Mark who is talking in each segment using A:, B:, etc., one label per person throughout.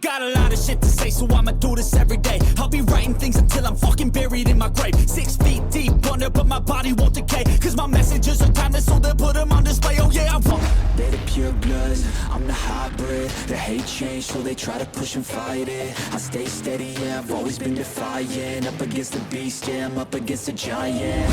A: got a lot of shit to say, so I'ma do this every day. I'll be writing things until I'm fucking buried in my grave. Six feet deep under, but my body won't decay. Cause my messages are timeless, so they'll put them on display. Oh yeah, I won't.
B: They're the pure bloods, I'm the hybrid The hate change, so they try to push and fight it I stay steady, yeah, I've always been defiant Up against the beast, yeah, I'm up against a giant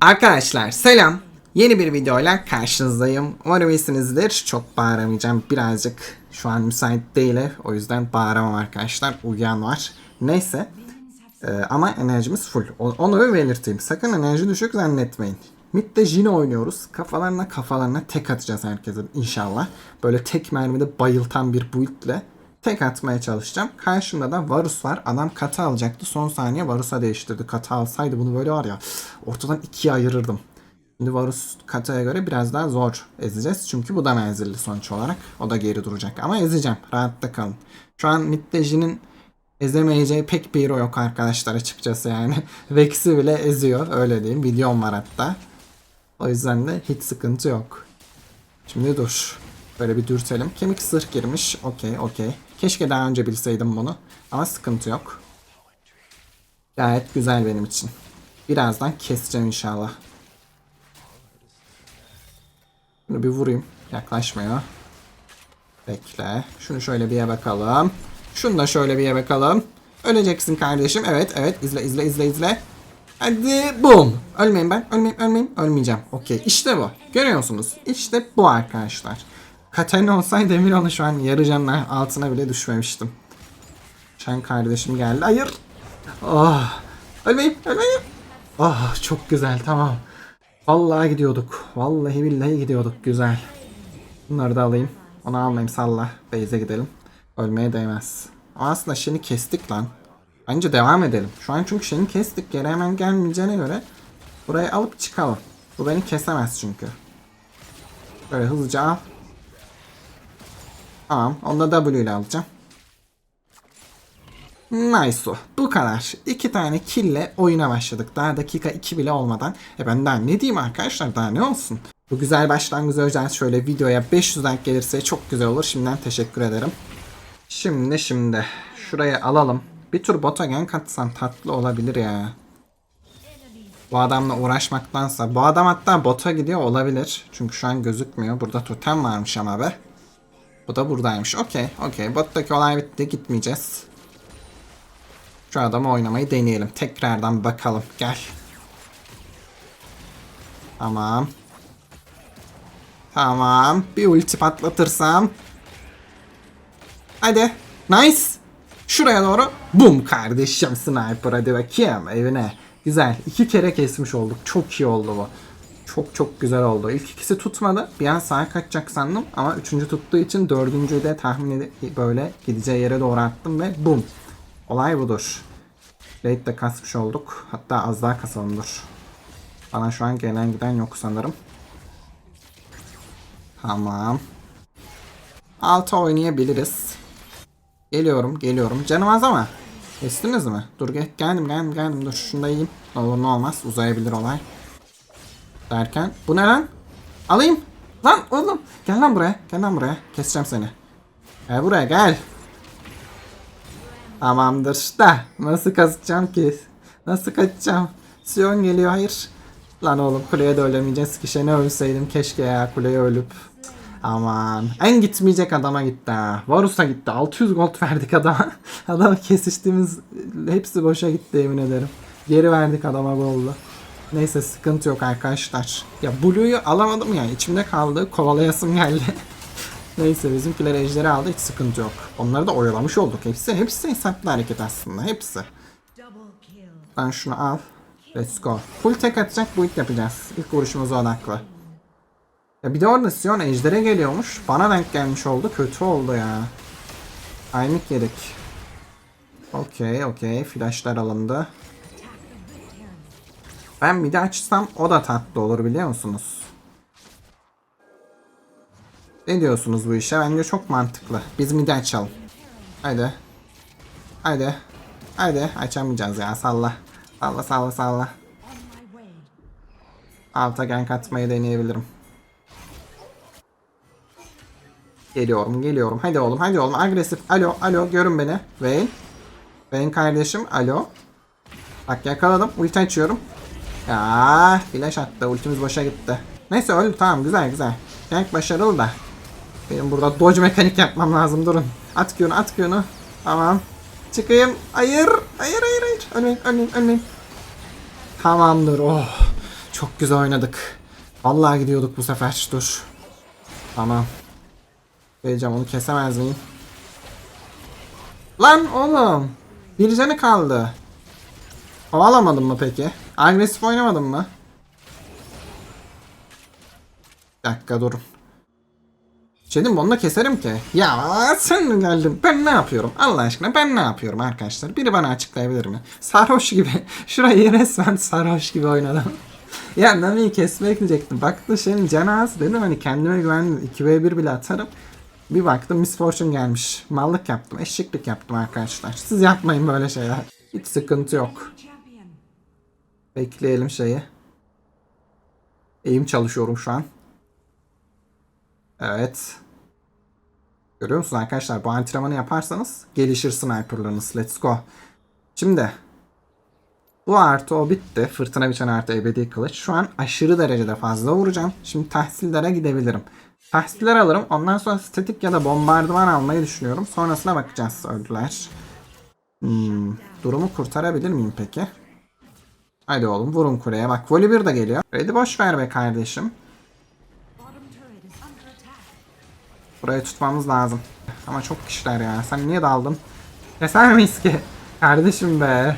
C: Arkadaşlar selam. Yeni bir videoyla karşınızdayım. Umarım iyisinizdir. Çok bağıramayacağım. Birazcık şu an müsait değilim. O yüzden bağıramam arkadaşlar. Uyuyan var. Neyse. Ee, ama enerjimiz full. Onu belirteyim. Sakın enerji düşük zannetmeyin. Mid'de Jin oynuyoruz. Kafalarına kafalarına tek atacağız herkesin inşallah. Böyle tek mermide bayıltan bir build'le tek atmaya çalışacağım. Karşımda da Varus var. Adam katı alacaktı. Son saniye Varus'a değiştirdi. Katı alsaydı bunu böyle var ya ortadan ikiye ayırırdım. Şimdi Varus Kata'ya göre biraz daha zor ezeceğiz. Çünkü bu da menzilli sonuç olarak. O da geri duracak. Ama ezeceğim. Rahatta kalın. Şu an Middeji'nin ezemeyeceği pek bir hero yok arkadaşlar açıkçası yani. Vex'i bile eziyor. Öyle diyeyim. Videom var hatta. O yüzden de hiç sıkıntı yok. Şimdi dur. Böyle bir dürtelim. Kemik sırf girmiş. Okey okey. Keşke daha önce bilseydim bunu. Ama sıkıntı yok. Gayet güzel benim için. Birazdan keseceğim inşallah. Bunu bir vurayım. Yaklaşmıyor. Bekle. Şunu şöyle bir ye bakalım. Şunu da şöyle bir ye bakalım. Öleceksin kardeşim. Evet evet. izle izle izle izle. Hadi boom. Ölmeyeyim ben. Ölmeyeyim ölmeyeyim. Ölmeyeceğim. Okey. İşte bu. Görüyorsunuz. İşte bu arkadaşlar. Katarina olsaydı emin olun şu an yarı canına altına bile düşmemiştim. Şen kardeşim geldi. Hayır. Oh. Ölmeyeyim. Ölmeyeyim. Oh çok güzel tamam. Vallahi gidiyorduk. Vallahi billahi gidiyorduk. Güzel. Bunları da alayım. Onu almayayım salla. Beyze gidelim. Ölmeye değmez. Ama aslında Shen'i kestik lan. Bence devam edelim. Şu an çünkü Shen'i kestik. Geri hemen gelmeyeceğine göre burayı alıp çıkalım. Bu beni kesemez çünkü. Böyle hızlıca al. Tamam. Onu da W ile alacağım. Nice. Bu kadar. İki tane kille oyuna başladık. Daha dakika 2 bile olmadan. E ben daha ne diyeyim arkadaşlar daha ne olsun. Bu güzel başlangıcı özel şöyle videoya 500 like gelirse çok güzel olur. Şimdiden teşekkür ederim. Şimdi şimdi şuraya alalım. Bir tur bota gank atsam tatlı olabilir ya. Bu adamla uğraşmaktansa. Bu adam hatta bota gidiyor olabilir. Çünkü şu an gözükmüyor. Burada totem varmış ama be. Bu da buradaymış. Okey okey. Bottaki olay bitti. Gitmeyeceğiz. Şu adamı oynamayı deneyelim. Tekrardan bakalım. Gel. Tamam. Tamam. Bir ulti patlatırsam. Hadi. Nice. Şuraya doğru. Bum kardeşim sniper hadi bakayım evine. Güzel. İki kere kesmiş olduk. Çok iyi oldu bu. Çok çok güzel oldu. İlk ikisi tutmadı. Bir an sağa kaçacak sandım ama üçüncü tuttuğu için dördüncüyü de tahmin edip böyle gideceği yere doğru attım ve bum. Olay budur. Late de kasmış olduk. Hatta az daha kasalım. Bana şu an gelen giden yok sanırım. Tamam. Altı oynayabiliriz. Geliyorum geliyorum. Canım az ama. Kestiniz mi? Dur gel, geldim geldim geldim. Dur şunu da yiyeyim. Olur ne olmaz. Uzayabilir olay. Derken. Bu ne lan? Alayım. Lan oğlum. Gel lan buraya. Gel lan buraya. Keseceğim seni. Gel buraya gel. Tamamdır da nasıl kazacağım ki? Nasıl kaçacağım? Sion geliyor hayır. Lan oğlum kuleye de ölemeyeceğiz ki ne ölseydim keşke ya kuleye ölüp. Aman en gitmeyecek adama gitti ha. Varus'a gitti 600 gold verdik adama. Adama kesiştiğimiz hepsi boşa gitti emin ederim. Geri verdik adama goldu. Neyse sıkıntı yok arkadaşlar. Ya Blue'yu alamadım ya içimde kaldı kovalayasım geldi. Neyse bizimkiler ejderi aldı hiç sıkıntı yok. Onları da oyalamış olduk. Hepsi hepsi hesaplı hareket aslında. Hepsi. Ben şunu al. Let's go. Full tek atacak bu ilk yapacağız. İlk vuruşumuza odaklı. Ya bir de orada Sion ejdere geliyormuş. Bana denk gelmiş oldu. Kötü oldu ya. Aymik yedik. Okey okey. Flashlar alındı. Ben bir de açsam o da tatlı olur biliyor musunuz? Ne diyorsunuz bu işe? Bence çok mantıklı. Biz midi açalım. Haydi. Haydi. Haydi. Açamayacağız ya. Salla. Salla salla salla. Alta gank atmayı deneyebilirim. Geliyorum geliyorum. Hadi oğlum hadi oğlum. Agresif. Alo alo görün beni. Vayne. Vayne kardeşim. Alo. Bak yakaladım. Ulti açıyorum. Ya flash attı. Ultimiz boşa gitti. Neyse öldü tamam güzel güzel. Gank başarılı da. Benim burada dodge mekanik yapmam lazım durun. At Q'nu at Q'nu. Tamam. Çıkayım. Hayır. Hayır hayır hayır. Ölmeyin ölmeyin ölmeyin. Tamamdır. Oh. Çok güzel oynadık. Vallahi gidiyorduk bu sefer. Dur. Tamam. Geleceğim onu kesemez miyim? Lan oğlum. Bir canı kaldı. Kovalamadın mı peki? Agresif oynamadın mı? Bir dakika durun. Şey diyeyim mi? onu da keserim ki. Ya sen mi geldin? Ben ne yapıyorum? Allah aşkına ben ne yapıyorum arkadaşlar? Biri bana açıklayabilir mi? Sarhoş gibi. Şurayı resmen sarhoş gibi oynadım. ya Nami'yi kesmeye gidecektim. Baktı şeyin canı az dedim hani kendime güvendim. 2v1 bile atarım. Bir baktım Miss Fortune gelmiş. Mallık yaptım. Eşeklik yaptım arkadaşlar. Siz yapmayın böyle şeyler. Hiç sıkıntı yok. Bekleyelim şeyi. Eğim çalışıyorum şu an. Evet. Görüyor musunuz arkadaşlar? Bu antrenmanı yaparsanız gelişir sniperlarınız. Let's go. Şimdi bu artı o bitti. Fırtına biçen artı ebedi kılıç. Şu an aşırı derecede fazla vuracağım. Şimdi tahsillere gidebilirim. Tahsiller alırım. Ondan sonra statik ya da bombardıman almayı düşünüyorum. Sonrasına bakacağız. Öldüler. Hmm, durumu kurtarabilir miyim peki? Hadi oğlum vurun kuleye. Bak Volibear da geliyor. Red'i boş ver be kardeşim. Burayı tutmamız lazım. Ama çok kişiler ya. Sen niye daldın? Keser miyiz ki? Kardeşim be.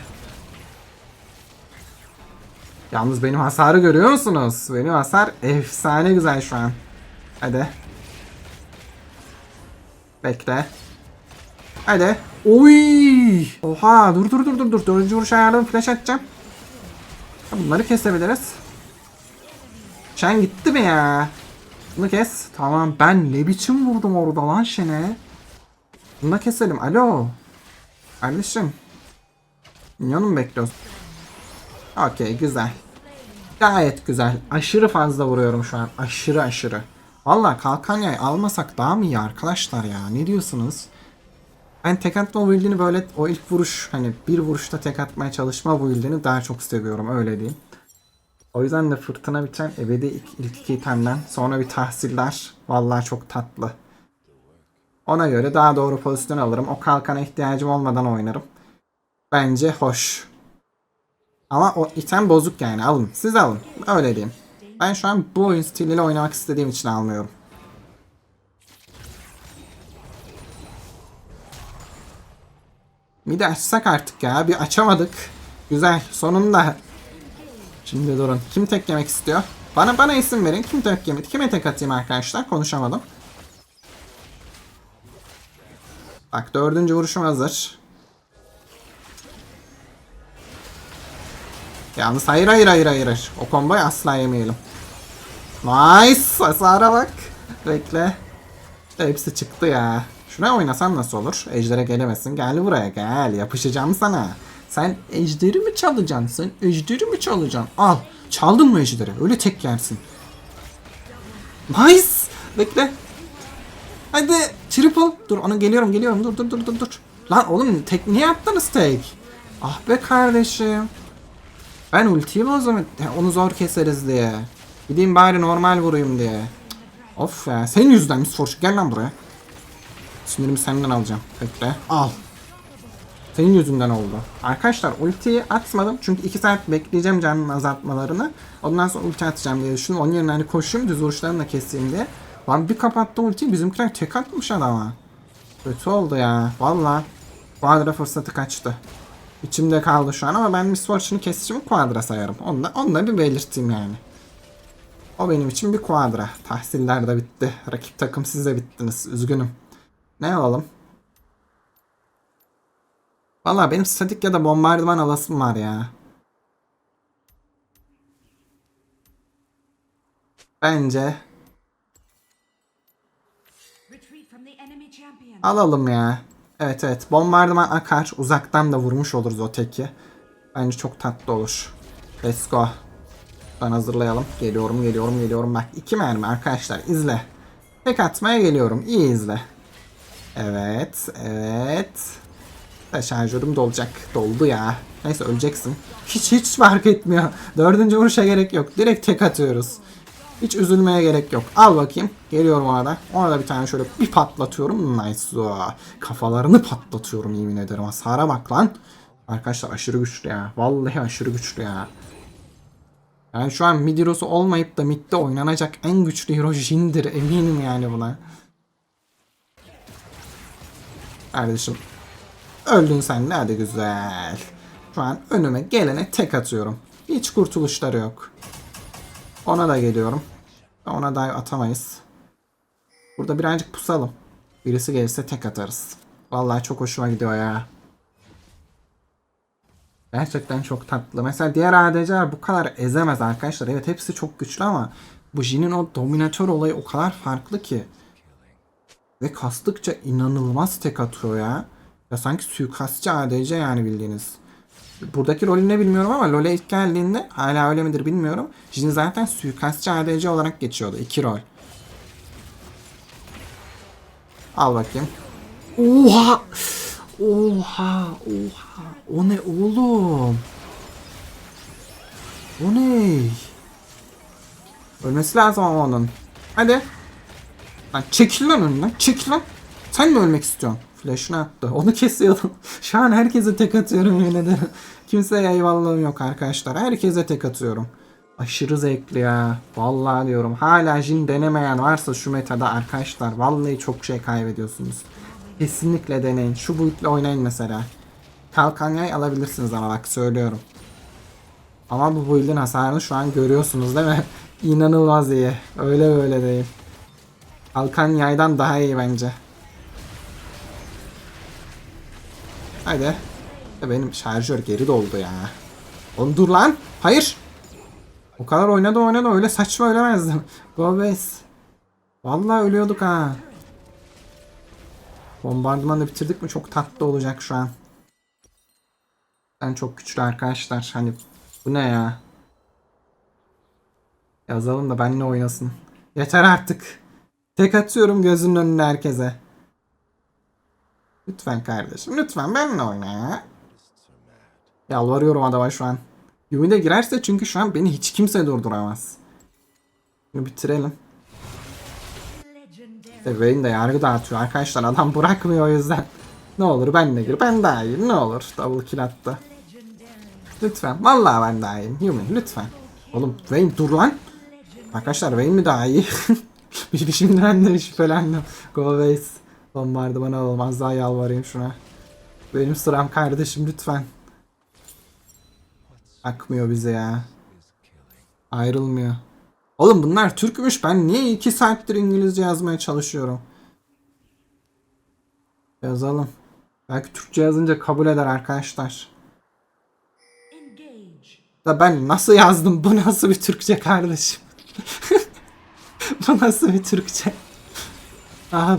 C: Yalnız benim hasarı görüyor musunuz? Benim hasar efsane güzel şu an. Hadi. Bekle. Hadi. Oy! Oha dur dur dur dur dur. Dördüncü vuruş ayarladım flash atacağım. Bunları kesebiliriz. Şen gitti mi ya? Bunu kes. Tamam ben ne biçim vurdum orada lan Şen'e. Bunu da keselim. Alo. Kardeşim. Minyonu mu bekliyorsun? Okey güzel. Gayet güzel. Aşırı fazla vuruyorum şu an. Aşırı aşırı. Valla kalkan yay almasak daha mı iyi arkadaşlar ya? Ne diyorsunuz? Ben tek atma build'ini böyle o ilk vuruş hani bir vuruşta tek atmaya çalışma build'ini daha çok seviyorum öyle diyeyim. O yüzden de fırtına biten ebedi ilk, ilk iki itemden sonra bir tahsiller vallahi çok tatlı. Ona göre daha doğru pozisyon alırım. O kalkana ihtiyacım olmadan oynarım. Bence hoş. Ama o item bozuk yani alın. Siz alın. Öyle diyeyim. Ben şu an bu oyun stiliyle oynamak istediğim için almıyorum. De açsak artık ya. Bir açamadık. Güzel. Sonunda. Şimdi durun. Kim tek yemek istiyor? Bana bana isim verin. Kim tek yemek? Kime tek atayım arkadaşlar? Konuşamadım. Bak dördüncü vuruşum hazır. Yalnız hayır hayır hayır. hayır. O komboyu asla yemeyelim. Nice. Hasara bak. Bekle. Hepsi çıktı ya. Şuna oynasam nasıl olur? Ejder'e gelemesin. Gel buraya gel. Yapışacağım sana. Sen ejderi mi çalacaksın? Sen ejderi mi çalacaksın? Al. Çaldın mı ejderi? Öyle tek yersin. Nice. Bekle. Hadi. Triple. Dur ona geliyorum geliyorum. Dur dur dur dur dur. Lan oğlum tek niye attınız tek? Ah be kardeşim. Ben ultiyi bozdum. Onu zor keseriz diye. Gideyim bari normal vurayım diye. Of ya. Senin yüzünden Miss Fortune. Gel lan buraya. Sinirimi senden alacağım. Bekle. Al. Senin yüzünden oldu. Arkadaşlar ultiyi atmadım. Çünkü 2 saat bekleyeceğim canın azaltmalarını. Ondan sonra ulti atacağım diye düşündüm. Onun yerine hani koşayım düz vuruşlarını da keseyim diye. Lan bir kapattı ultiyi bizimkiler tek atmış adama. Kötü oldu ya. Valla. Quadra fırsatı kaçtı. İçimde kaldı şu an ama ben Miss Fortune'u kesişimi quadra sayarım. Onu da, onu da bir belirteyim yani. O benim için bir quadra. Tahsiller de bitti. Rakip takım siz de bittiniz. Üzgünüm. Ne alalım? Valla benim statik ya da bombardıman alasım var ya. Bence alalım ya. Evet evet bombardıman akar. Uzaktan da vurmuş oluruz o teki. Bence çok tatlı olur. Let's go. Ben hazırlayalım. Geliyorum geliyorum geliyorum. Bak iki mermi arkadaşlar izle. Tek atmaya geliyorum. İyi izle. Evet. Evet. Ve şarjörüm dolacak. Doldu ya. Neyse öleceksin. Hiç hiç fark etmiyor. Dördüncü vuruşa gerek yok. Direkt tek atıyoruz. Hiç üzülmeye gerek yok. Al bakayım. Geliyorum ona da. Ona da bir tane şöyle bir patlatıyorum. Nice. Kafalarını patlatıyorum yemin ederim. Hasara bak lan. Arkadaşlar aşırı güçlü ya. Vallahi aşırı güçlü ya. Yani şu an mid olmayıp da midde oynanacak en güçlü hero Jin'dir. Eminim yani buna. Kardeşim. Öldün sen de hadi güzel. Şu an önüme gelene tek atıyorum. Hiç kurtuluşları yok. Ona da geliyorum. Ona da atamayız. Burada birazcık pusalım. Birisi gelirse tek atarız. Vallahi çok hoşuma gidiyor ya. Gerçekten çok tatlı. Mesela diğer ADC'ler bu kadar ezemez arkadaşlar. Evet hepsi çok güçlü ama bu Jin'in o dominatör olayı o kadar farklı ki. Ve kastıkça inanılmaz tek atıyor ya. Ya sanki suikastçı ADC yani bildiğiniz. Buradaki rolü ne bilmiyorum ama LoL'e ilk geldiğinde hala öyle midir bilmiyorum. Jin zaten suikastçı ADC olarak geçiyordu. iki rol. Al bakayım. Oha! Oha! Oha! O ne oğlum? O ne? Ölmesi lazım ama onun. Hadi. Lan çekil lan önünden. Çekil lan. Sen mi ölmek istiyorsun? Flash'ını attı. Onu kesiyordum. Şu an herkese tek atıyorum yine de. Kimseye eyvallahım yok arkadaşlar. Herkese tek atıyorum. Aşırı zevkli ya. Vallahi diyorum. Hala Jin denemeyen varsa şu metada arkadaşlar. Vallahi çok şey kaybediyorsunuz. Kesinlikle deneyin. Şu boyutla oynayın mesela. Kalkan yay alabilirsiniz ama bak söylüyorum. Ama bu build'in hasarını şu an görüyorsunuz değil mi? İnanılmaz iyi. Öyle böyle değil. Kalkan yaydan daha iyi bence. Hadi. Ya Benim şarjör geri doldu ya. Oğlum dur lan. Hayır. O kadar oynadı oynadı öyle saçma ölemezdim. Go base. Vallahi ölüyorduk ha. Bombardımanı bitirdik mi çok tatlı olacak şu an. Ben çok güçlü arkadaşlar. Hani bu ne ya? Yazalım da benimle oynasın. Yeter artık. Tek atıyorum gözünün önüne herkese. Lütfen kardeşim lütfen benimle oyna ya. Yalvarıyorum adama şu an. Yumi girerse çünkü şu an beni hiç kimse durduramaz. Bunu bitirelim. İşte Vayne de yargı dağıtıyor arkadaşlar adam bırakmıyor o yüzden. Ne olur ben de gir ben daha iyiyim ne olur double kill attı. Lütfen vallahi ben daha iyiyim Yumi lütfen. Oğlum Vayne dur lan. Arkadaşlar Vayne mi daha iyi? Bir şimdiden de şüphelendim. Go base. Bombardıman olmaz daha yalvarayım şuna. Benim sıram kardeşim lütfen. Akmıyor bize ya. Ayrılmıyor. Oğlum bunlar Türkmüş. Ben niye iki saattir İngilizce yazmaya çalışıyorum? Yazalım. Belki Türkçe yazınca kabul eder arkadaşlar. Da ben nasıl yazdım? Bu nasıl bir Türkçe kardeşim? Bu nasıl bir Türkçe? Ah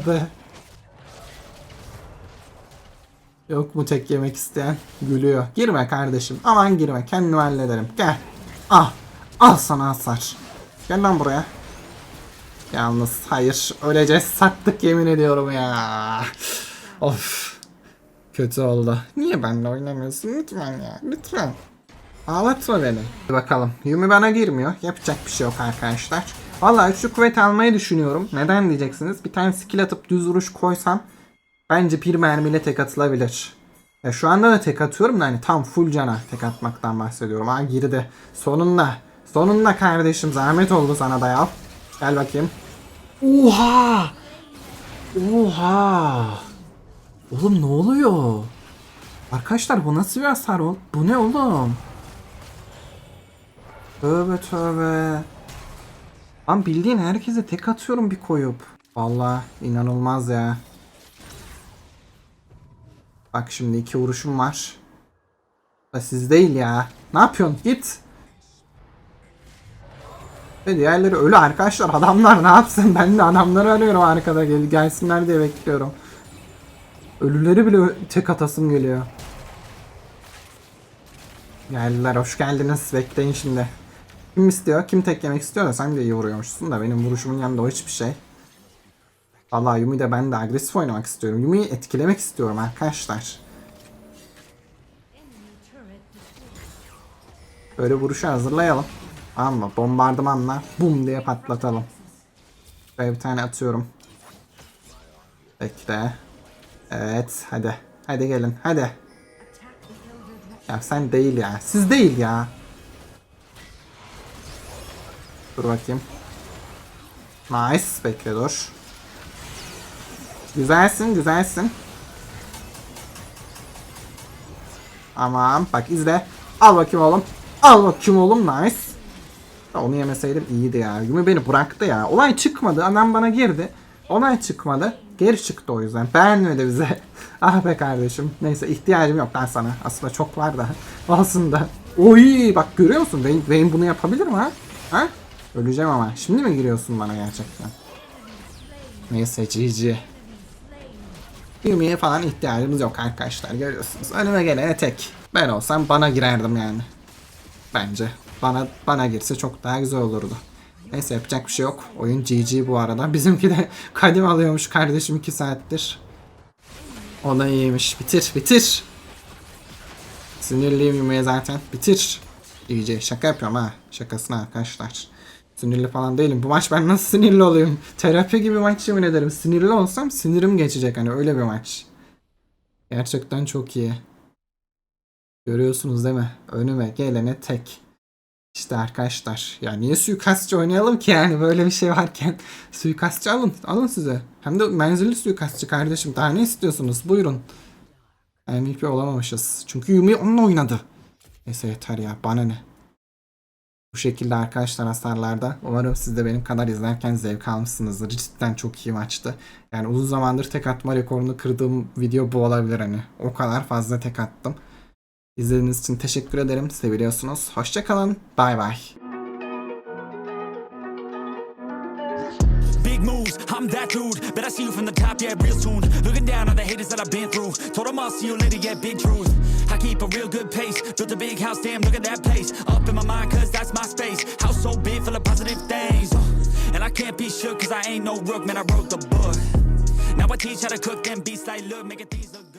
C: Yok mu tek yemek isteyen? Gülüyor. Girme kardeşim. Aman girme. Kendim hallederim. Gel. Al. Al sana hasar. Gel lan buraya. Yalnız hayır. Öleceğiz. Sattık yemin ediyorum ya. Of. Kötü oldu. Niye benimle oynamıyorsun? Lütfen ya. Lütfen. Ağlatma beni. Bakalım. Yumi bana girmiyor. Yapacak bir şey yok arkadaşlar. Vallahi üçlü kuvvet almayı düşünüyorum. Neden diyeceksiniz? Bir tane skill atıp düz vuruş koysam bence bir mermiyle tek atılabilir. Ya şu anda da tek atıyorum da hani tam full cana tek atmaktan bahsediyorum. Ha girdi. Sonunda. Sonunda kardeşim zahmet oldu sana da ya. Gel bakayım. Oha! Oha! Oğlum ne oluyor? Arkadaşlar bu nasıl bir hasar oğlum? Bu ne oğlum? Tövbe tövbe. Lan bildiğin herkese tek atıyorum bir koyup. Vallahi inanılmaz ya. Bak şimdi iki vuruşum var. Da siz değil ya. Ne yapıyorsun? Git. Ve diğerleri ölü arkadaşlar. Adamlar ne yapsın? Ben de adamları arıyorum arkada. Gel gelsinler diye bekliyorum. Ölüleri bile tek atasım geliyor. Geldiler hoş geldiniz. Bekleyin şimdi. Kim istiyor? Kim tek yemek istiyor da sen de iyi vuruyormuşsun da benim vuruşumun yanında o hiçbir şey. Vallahi Yumi de ben de agresif oynamak istiyorum. Yumi'yi etkilemek istiyorum arkadaşlar. Böyle vuruşu hazırlayalım. Ama bombardımanla bum diye patlatalım. Şuraya bir tane atıyorum. Bekle. Evet hadi. Hadi gelin hadi. Ya sen değil ya. Siz değil ya. Dur bakayım. Nice. Bekle dur. Güzelsin güzelsin. Tamam bak izle. Al bakayım oğlum. Al bakayım oğlum nice. Onu yemeseydim iyiydi ya. Yumi beni bıraktı ya. Olay çıkmadı. Adam bana girdi. Olay çıkmadı. Geri çıktı o yüzden. Beğenmedi bize. ah be kardeşim. Neyse ihtiyacım yok ben sana. Aslında çok var da. Olsun da. Oy bak görüyor musun? Vayne, Vayne bunu yapabilir mi ha? Ha? Öleceğim ama. Şimdi mi giriyorsun bana gerçekten? Neyse GG. Yumi'ye falan ihtiyacımız yok arkadaşlar görüyorsunuz. Önüme gelene tek. Ben olsam bana girerdim yani. Bence. Bana bana girse çok daha güzel olurdu. Neyse yapacak bir şey yok. Oyun GG bu arada. Bizimki de kadim alıyormuş kardeşim 2 saattir. O da iyiymiş. Bitir bitir. Sinirliyim Yumi'ye zaten. Bitir. GG. Şaka yapıyorum ha. Şakasına arkadaşlar. Sinirli falan değilim. Bu maç ben nasıl sinirli olayım? Terapi gibi maç yemin ederim. Sinirli olsam sinirim geçecek hani öyle bir maç. Gerçekten çok iyi. Görüyorsunuz değil mi? Önüme gelene tek. İşte arkadaşlar. Ya niye suikastçı oynayalım ki yani böyle bir şey varken. suikastçı alın. Alın size. Hem de menzilli suikastçı kardeşim. Daha ne istiyorsunuz? Buyurun. MVP olamamışız. Çünkü Yumi onunla oynadı. Neyse yeter ya. Bana ne? Bu şekilde arkadaşlar hasarlarda. Umarım siz de benim kadar izlerken zevk almışsınızdır. Cidden çok iyi maçtı. Yani uzun zamandır tek atma rekorunu kırdığım video bu olabilir hani. O kadar fazla tek attım. İzlediğiniz için teşekkür ederim. Seviliyorsunuz. Hoşçakalın. Bay bay.
A: I'm that dude. Bet I see you from the top, yeah, real soon. Looking down on the haters that I've been through. Told them I'll see you later, yeah, big truth. Keep a real good pace. Built a big house, damn, look at that place. Up in my mind, cause that's my space. House so big, full of positive things. Uh, and I can't be shook, cause I ain't no rook, man, I wrote the book. Now I teach how to cook them beats like, look, making things look good.